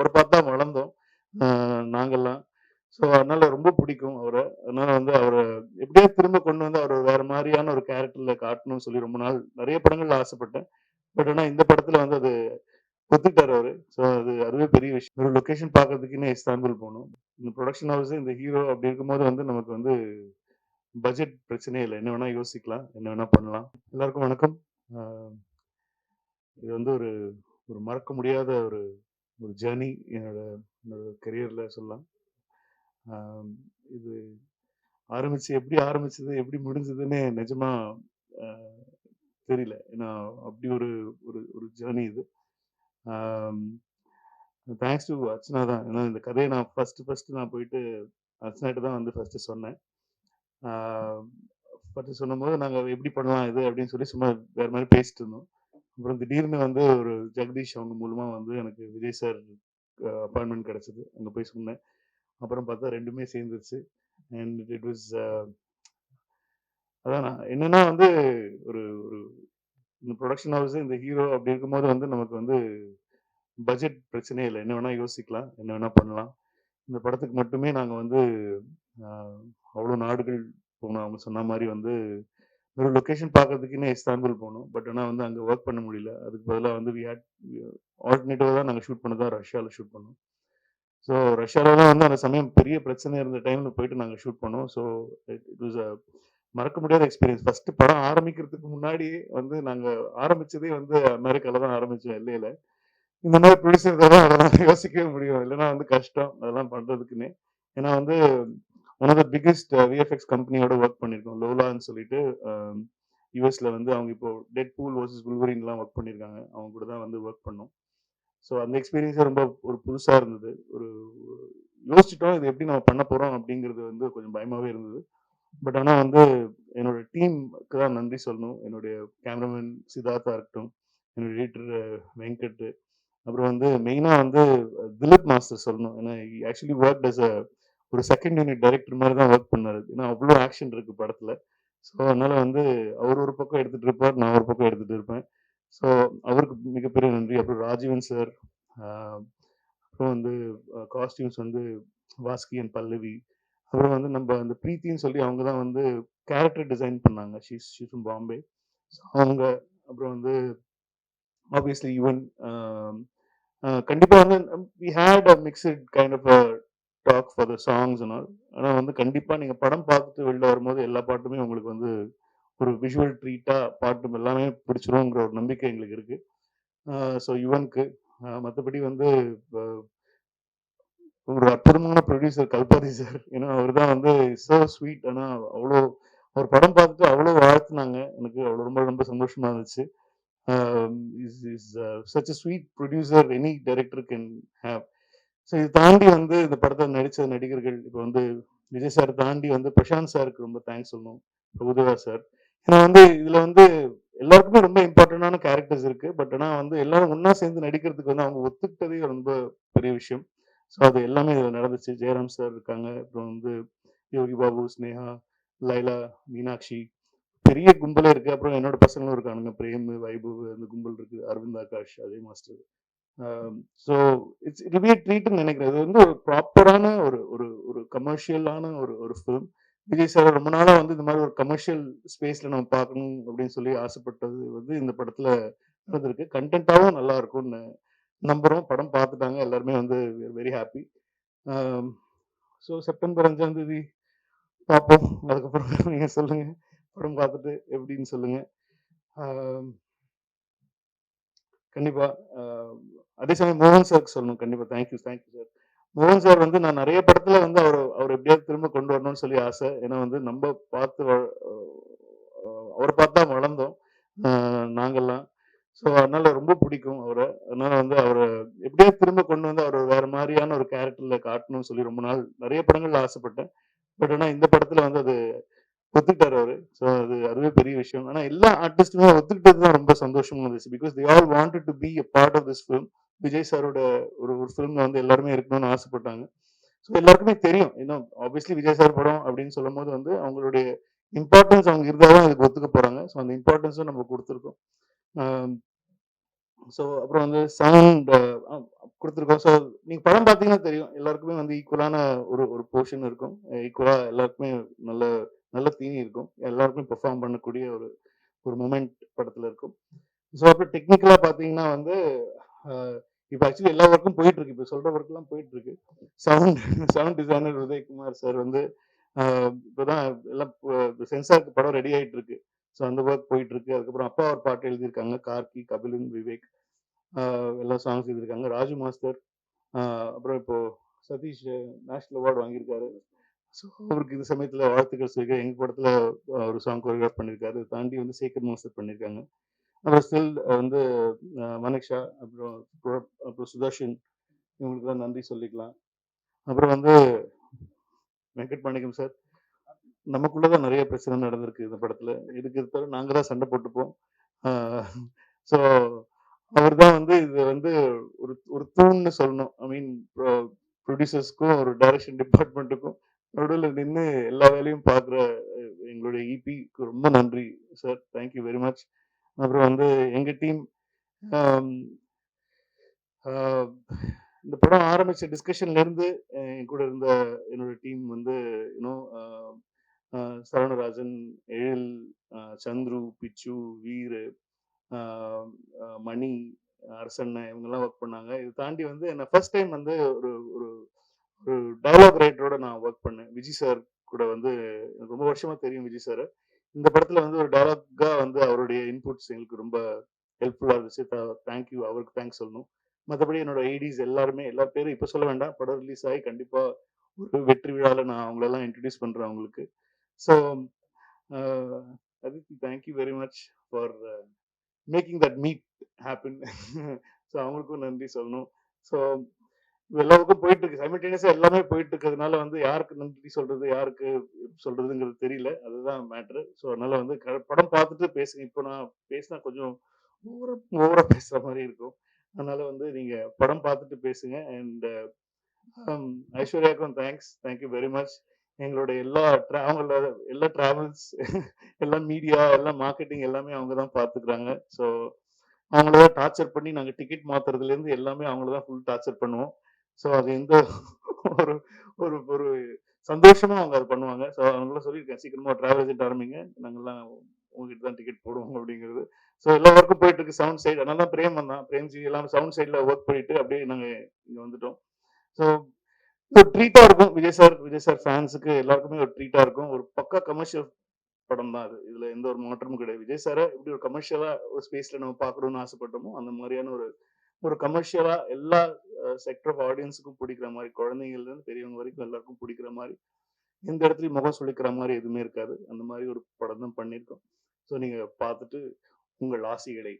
அவரை பார்த்தா வளர்ந்தோம். நாங்கள்லாம் ஸோ அதனால ரொம்ப பிடிக்கும் அவரை. அதனால வந்து அவரை எப்படியோ திரும்ப கொண்டு வந்து அவர் வேற மாதிரியான ஒரு கேரக்டர்ல காட்டணும்னு சொல்லி ரொம்ப நாள் நிறைய படங்கள்ல ஆசைப்பட்டேன். பட் ஆனால் இந்த படத்துல வந்து அது ஒத்துக்கிட்டாரு அவரு. ஸோ அது அதுவே பெரிய விஷயம். ஒரு லொக்கேஷன் பார்க்கறதுக்குன்னு இஸ்தான்புல் போகணும். இந்த ப்ரொடக்ஷன் ஹவுஸ் இந்த ஹீரோ அப்படி இருக்கும்போது வந்து நமக்கு வந்து பட்ஜெட் பிரச்சனையே இல்லை. என்ன வேணா யோசிக்கலாம். என்ன வேணா பண்ணலாம். எல்லாருக்கும் வணக்கம். இது வந்து ஒரு ஒரு மறக்க முடியாத ஒரு ஒரு ஜேர்னி என்னோட என்னோட கெரியரில் சொல்லலாம். இது ஆரம்பித்து எப்படி ஆரம்பிச்சது எப்படி முடிஞ்சதுன்னு நிஜமா தெரியல. ஏன்னா அப்படி ஒரு ஒரு ஒரு ஜேர்னி இது. தேங்க்ஸ் டு அர்ச்சனா தான். ஏன்னா இந்த கதையை நான் ஃபஸ்ட்டு ஃபஸ்ட்டு நான் போயிட்டு அர்ச்சனாட்டு தான் வந்து ஃபஸ்ட்டு சொன்னேன். ஃபர்ஸ்ட் சொன்னபோது நாங்கள் எப்படி பண்ணலாம் இது அப்படின்னு சொல்லி சும்மா வேறு மாதிரி பேசிட்டு இருந்தோம். அப்புறம் திடீர்னு வந்து ஒரு ஜெகதீஷ் அவங்க மூலமா வந்து எனக்கு விஜய் சார் அப்பாயின்மெண்ட் கிடைச்சது. அங்கே போய் சொன்னேன். அப்புறம் பார்த்தா ரெண்டுமே சேர்ந்துருச்சு. அண்ட் இட் வாஸ் அதான் என்னன்னா வந்து ஒரு ஒரு இந்த ப்ரொடக்ஷன் ஹவுஸ் இந்த ஹீரோ அப்படி இருக்கும்போது வந்து நமக்கு வந்து பட்ஜெட் பிரச்சனையே இல்லை. என்ன வேணால் யோசிக்கலாம். என்ன வேணால் பண்ணலாம். இந்த படத்துக்கு மட்டுமே நாங்கள் வந்து அவ்வளோ நாடுகள் போனோம். அவங்க சொன்ன மாதிரி வந்து ஒரு லொக்கேஷன் பார்க்கறதுக்குன்னே இஸ்தான்புல் போனோம் பட் ஆனால் வந்து அங்கே ஒர்க் பண்ண முடியல. அதுக்கு பதிலாக வந்து வி ஹேட் ஆல்டர்னேட்டிவாக தான் நாங்கள் ஷூட் பண்ணதா ரஷ்யாவில் ஷூட் பண்ணோம். ஸோ ரஷ்யாவில் தான் வந்து அந்த சமயம் பெரிய பிரச்சனை இருந்த டைமில் போயிட்டு நாங்கள் ஷூட் பண்ணோம். ஸோ இட் வாஸ் அ மறக்க முடியாத எக்ஸ்பீரியன்ஸ் ஃபர்ஸ்ட் படம் ஆரம்பிக்கிறதுக்கு முன்னாடி வந்து நாங்கள் ஆரம்பிச்சதே வந்து அமெரிக்காவில் தான் ஆரம்பித்தோம் எல்லையில். இந்த மாதிரி ப்ரொடியூசர் தான் அதெல்லாம் யோசிக்கவே முடியும். இல்லைன்னா வந்து கஷ்டம் அதெல்லாம் பண்ணுறதுக்குன்னே ஏன்னா வந்து one of the biggest VFX கம்பெனியோட ஒர்க் பண்ணியிருக்கோம் லோலான்னு சொல்லிட்டு um, யூஎஸ்ல வந்து அவங்க இப்போ டெட் பூல் வர்சஸ் குல்வரின்லாம் ஒர்க் பண்ணியிருக்காங்க அவங்க கூட தான் வந்து ஒர்க் பண்ணோம். ஸோ அந்த எக்ஸ்பீரியன்ஸே ரொம்ப ஒரு புதுசாக இருந்தது. ஒரு யோசிச்சிட்டோம் இது எப்படி நம்ம பண்ண போகிறோம் அப்படிங்கிறது வந்து கொஞ்சம் பயமாகவே இருந்தது. பட் ஆனால் வந்து என்னோட டீமுக்கு தான் நன்றி சொல்லணும். என்னுடைய கேமராமேன் சித்தார்த்தா இருக்கட்டும் என்னோட எடிட்டர் வெங்கட். அப்புறம் வந்து மெயினாக வந்து திலீப் மாஸ்டர் சொல்லணும். ஏன்னா ஆக்சுவலி ஒர்க் அஸ் அ ஒரு செகண்ட் யூனிட் டைரக்டர் மாதிரி தான் ஒர்க் பண்ணாரு. ஏன்னா அவ்வளோ ஆக்ஷன் இருக்கு படத்தில். ஸோ அதனால வந்து அவர் ஒரு பக்கம் எடுத்துட்டு இருப்பார் நான் ஒரு பக்கம் எடுத்துட்டு இருப்பேன். ஸோ அவருக்கு மிகப்பெரிய நன்றி. அப்புறம் ராஜீவன் சார் அப்புறம் வந்து காஸ்டியூம்ஸ் வந்து வாஸ்கி அண்ட் பல்லவி. அப்புறம் வந்து நம்ம அந்த பிரீத்தின்னு சொல்லி அவங்க தான் வந்து கேரக்டர் டிசைன் பண்ணாங்க. She's she's Bombay. ஸோ அவங்க அப்புறம் வந்து ஆப்வியஸ்லி ஈவன் கண்டிப்பாக வந்து we had a mixed kind of talk for the songs ஆனால் வந்து கண்டிப்பாக நீங்கள் படம் பார்த்துட்டு வெளில வரும்போது எல்லா பாட்டுமே உங்களுக்கு வந்து ஒரு விஷுவல் ட்ரீட்டாக பாட்டும் எல்லாமே பிடிச்சிரும்ங்கிற ஒரு நம்பிக்கை எங்களுக்கு இருக்குது ஸோ யுவனுக்கு மற்றபடி வந்து ஒரு அற்புதமான ப்ரொடியூசர் கல்பாதி சார் ஏன்னா அவர் தான் வந்து சோ ஸ்வீட் ஆனால் அவ்வளோ அவர் படம் பார்த்துட்டு அவ்வளோ வாழ்த்துனாங்க. எனக்கு அவ்வளோ ரொம்ப ரொம்ப சந்தோஷமா இருந்துச்சு. Is is such a sweet producer any director can have so இது தாண்டி வந்து இந்த படத்தை நடித்த நடிகர்கள் இப்போ வந்து விஜய் சார் தாண்டி வந்து பிரசாந்த் சாருக்கு ரொம்ப தேங்க்ஸ் சொல்லணும். பிரபுதேவா சார். ஏன்னா வந்து இதில் வந்து எல்லாருக்குமே ரொம்ப இம்பார்ட்டண்டான கேரக்டர்ஸ் இருக்கு. பட் ஆனால் வந்து எல்லாரும் ஒன்றா சேர்ந்து நடிக்கிறதுக்கு வந்து அவங்க ஒத்துக்கிட்டதே ரொம்ப பெரிய விஷயம். ஸோ அது எல்லாமே இதில் நடந்துச்சு. ஜெயராம் சார் இருக்காங்க. அப்புறம் வந்து யோகி பாபு ஸ்னேகா லைலா மீனாட்சி. பெரிய கும்பலே இருக்கு. அப்புறம் என்னோட பசங்களும் இருக்கானுங்க. பிரேம் வைபவ் அந்த கும்பல் இருக்கு. அரவிந்த் ஆகாஷ் அதே master. So it's it be ட்ரீட்னு நினைக்கிறேன். இது வந்து ஒரு ப்ராப்பரான ஒரு ஒரு ஒரு கமர்ஷியலான ஒரு ஒரு ஃபிலிம் விஜய் சார் ரொம்ப நாளாக வந்து இந்த மாதிரி ஒரு கமர்ஷியல் ஸ்பேஸில் நம்ம பார்க்கணும் அப்படின்னு சொல்லி ஆசைப்பட்டது வந்து இந்த படத்தில் நடந்திருக்கு. கண்டென்ட்டாகவும் நல்லா இருக்கும்னு நம்புகிறோம் படம் பார்த்துட்டாங்க. எல்லாருமே வந்து வெரி ஹாப்பி ஸோ செப்டம்பர் அஞ்சாம் தேதி பார்ப்போம். அதுக்கப்புறம் நீங்கள் சொல்லுங்கள் படம் பார்த்துட்டு எப்படின்னு சொல்லுங்கள் um, கண்டிப்பாக um, அதே சமயம் மோகன் சாருக்கு சொல்லணும். கண்டிப்பாக thank you thank you sir மோகன் சார் வந்து நான் நிறைய படத்துல வந்து அவர் அவர் எப்படியாவது திரும்ப கொண்டு வரணும்னு சொல்லி ஆசை. ஏன்னா வந்து நம்ம பார்த்து அவரை பார்த்தா வளர்ந்தோம் நாங்கெல்லாம். ஸோ அதனால ரொம்ப பிடிக்கும் அவரை. அதனால வந்து அவரை எப்படியாவது திரும்ப கொண்டு வந்து அவர் வேற மாதிரியான ஒரு கேரக்டர்ல காட்டணும்னு சொல்லி ரொம்ப நாள் நிறைய படங்கள்ல ஆசைப்பட்டேன். பட் ஆனால் இந்த படத்துல வந்து அது ஒத்துக்கிட்டாரு அவரு. ஸோ அது அதுவே பெரிய விஷயம். ஆனால் எல்லா ஆர்டிஸ்டுமே ஒத்துக்கிட்டது தான் ரொம்ப சந்தோஷமா இருந்துச்சு. Because they all wanted to be a part of this film Vijay சாரோட ஒரு ஒரு ஃபிலிம்ல வந்து எல்லாருமே இருக்கணும்னு ஆசைப்பட்டாங்க ஸோ எல்லாருக்குமே தெரியும் இன்னும் ஆப்வியஸ்லி விஜய் சார் படம் அப்படின்னு சொல்லும் போது வந்து அவங்களுடைய இம்பார்ட்டன்ஸ் அவங்க இருந்தால் தான் அதுக்கு ஒத்துக்க போகிறாங்க ஸோ அந்த இம்பார்ட்டன்ஸும் நம்ம கொடுத்துருக்கோம் ஸோ அப்புறம் வந்து சவுண்ட் கொடுத்துருக்கோம் ஸோ நீங்கள் படம் பார்த்தீங்கன்னா தெரியும். எல்லாருக்குமே வந்து ஈக்குவலான ஒரு ஒரு போர்ஷன் இருக்கும். ஈக்குவலாக எல்லாருக்குமே நல்ல நல்ல தீனி இருக்கும். எல்லாருக்குமே பெர்ஃபார்ம் பண்ணக்கூடிய ஒரு ஒரு மூமெண்ட் படத்தில் இருக்கும். ஸோ அப்புறம் டெக்னிக்கலாக பார்த்தீங்கன்னா வந்து இப்போ ஆக்சுவலி எல்லா ஒர்க்கும் போயிட்டு இருக்கு. இப்போ சொல்ற ஒர்க்லாம் போயிட்டு இருக்கு. Sound sound designer Udayakumar sir வந்து இப்போதான் எல்லாம் சென்சாருக்கு படம் ரெடி ஆயிட்டு இருக்கு. ஸோ அந்த ஒர்க் போயிட்டு இருக்கு. அதுக்கப்புறம் அப்பா ஒரு பாட்டு எழுதியிருக்காங்க. கார்த்தி கபிலன், விவேக் எல்லா சாங்ஸ் எழுதியிருக்காங்க. ராஜு மாஸ்டர் அப்புறம் இப்போ சதீஷ் நேஷனல் அவார்டு வாங்கியிருக்காரு. ஸோ அவருக்கு இந்த சமயத்துல வாழ்த்துக்கள் சொல்லிக்கிறேன். எங்கள் படத்துல ஒரு சாங் கோரியோகிராஃப் பண்ணியிருக்காரு. தாண்டி வந்து சேகர் மாஸ்டர் பண்ணியிருக்காங்க. அப்புறம் ஸ்டில் வந்து மனிஷா, அப்புறம் அப்புறம் அப்புறம் சுதர்ஷன் தான் நன்றி சொல்லிக்கலாம். அப்புறம் வந்து வெங்கட் மாணிக்கம் சார். நமக்குள்ள தான் நிறைய பிரச்சனை நடந்திருக்கு இந்த படத்துல. இதுக்கு தவிர நாங்க தான் சண்டை போட்டுப்போம். ஸோ அவர் தான் வந்து இது வந்து ஒரு ஒரு தூண்னு சொல்லணும். ஐ மீன் ப்ரொடியூசர்ஸ்க்கும், ஒரு டைரக்ஷன் டிபார்ட்மெண்ட்டுக்கும் நடுவில் நின்று எல்லா வேலையும் பார்க்குற எங்களுடைய e இபிக்கு ரொம்ப நன்றி sir. Thank you very much. அப்புறம் வந்து எங்க டீம் இந்த படம் ஆரம்பிச்ச டிஸ்கஷன்ல இருந்து என் கூட இருந்த என்னோட டீம் வந்து இன்னும் சரவணராஜன், எழில், சந்துரு, பிச்சு, வீரு, மணி, அரசண்ணன் இவங்கெல்லாம் ஒர்க் பண்ணாங்க. இத தாண்டி வந்து என்ன ஃபர்ஸ்ட் டைம் வந்து ஒரு ஒரு ஒரு டைலாக் ரைட்டரோட நான் ஒர்க் பண்ணேன். விஜய் சார் கூட வந்து எனக்கு ரொம்ப வருஷமா தெரியும் விஜய் சார் இந்த படத்துல வந்து ஒரு டைலாக்கா வந்து அவருடைய இன்புட்ஸ் எங்களுக்கு ரொம்ப ஹெல்ப்ஃபுல்லா இருந்துச்சு. தேங்க்யூ தேங்க் யூ அவருக்கு தேங்க்ஸ் சொல்லணும். மற்றபடி என்னோட ஐடிஸ் எல்லாருமே எல்லா பேரும் இப்போ சொல்ல வேண்டாம். படம் ரிலீஸ் ஆகி கண்டிப்பா ஒரு வெற்றி விழாவில் நான் அவங்களெல்லாம் இன்ட்ரடியூஸ் பண்றேன் அவங்களுக்கு so a Aditi thank you very much for making that meet happen. So அவங்களுக்கும் நன்றி சொல்லணும். ஸோ எல்லாருக்கும் போயிட்டு இருக்கு. சைமில்டேனியஸா எல்லாமே போயிட்டு இருக்கிறதுனால வந்து யாருக்கு நன்றி சொல்றது, யாருக்கு சொல்றதுங்கிறது தெரியல. அதுதான் மேட்ரு ஸோ அதனால வந்து க படம் பார்த்துட்டு பேசுங்க. இப்போ நான் பேசினா கொஞ்சம் ஓவரா ஓவரா பேசுற மாதிரி இருக்கும். அதனால வந்து நீங்க படம் பார்த்துட்டு பேசுங்க. And ஐஸ்வர்யாக்கும் thanks. Thank you very much. எங்களோட எல்லா ட்ரா எல்லா டிராவல்ஸ் எல்லாம் மீடியா, எல்லாம் மார்க்கெட்டிங் எல்லாமே அவங்க தான் பார்த்துக்கிறாங்க. ஸோ அவங்கள தான் டார்ச்சர் பண்ணி நாங்கள் டிக்கெட் மாத்துறதுலேருந்து எல்லாமே அவங்கள தான் ஃபுல் டார்ச்சர் பண்ணுவோம். ஸோ அது எந்த ஒரு ஒரு ஒரு சந்தோஷமா அவங்க அதை பண்ணுவாங்க. ஸோ அவங்களாம் சொல்லியிருக்கேன். சீக்கிரமா டிராவல் ஏஜென்ட் ஆரம்பிங்க. நாங்கள்லாம் உங்ககிட்ட தான் டிக்கெட் போடுவோம் அப்படிங்கிறது. ஸோ எல்லா ஒர்க்கும் போயிட்டு இருக்கு சவுண்ட் சைடு. அதனால தான் பிரேம் தான் பிரேம்ஜி எல்லாம் சவுண்ட் சைடில் ஒர்க் பண்ணிட்டு அப்படியே நாங்கள் இங்கே வந்துட்டோம். ஸோ ஒரு ட்ரீட்டாக இருக்கும். விஜய் சார் விஜய் சார் ஃபேன்ஸுக்கு எல்லாருக்குமே ஒரு ட்ரீட்டாக இருக்கும். ஒரு பக்கா கமர்ஷியல் படம் தான் அது. இதில் எந்த ஒரு மாற்றமும் கிடையாது. விஜய் சாரை இப்படி ஒரு கமர்ஷியலாக ஒரு ஸ்பேஸில் நம்ம பார்க்கணும்னு ஆசைப்பட்டோமோ, அந்த மாதிரியான ஒரு ஒரு கமர்ஷியலா எல்லா செக்டர் ஆஃப் ஆடியன்ஸுக்கும் பிடிக்கிற மாரி, குழந்தைங்கள்லேருந்து பெரியவங்க வரைக்கும் எல்லாருக்கும் பிடிக்கிற மாதிரி எந்த இடத்துலயும் முகம் சுளிக்கிற மாதிரி எதுவுமே இருக்காது. அந்த மாதிரி ஒரு படம் தான் பண்ணியிருக்கோம். ஸோ நீங்க பார்த்துட்டு உங்கள் ஆசைகளை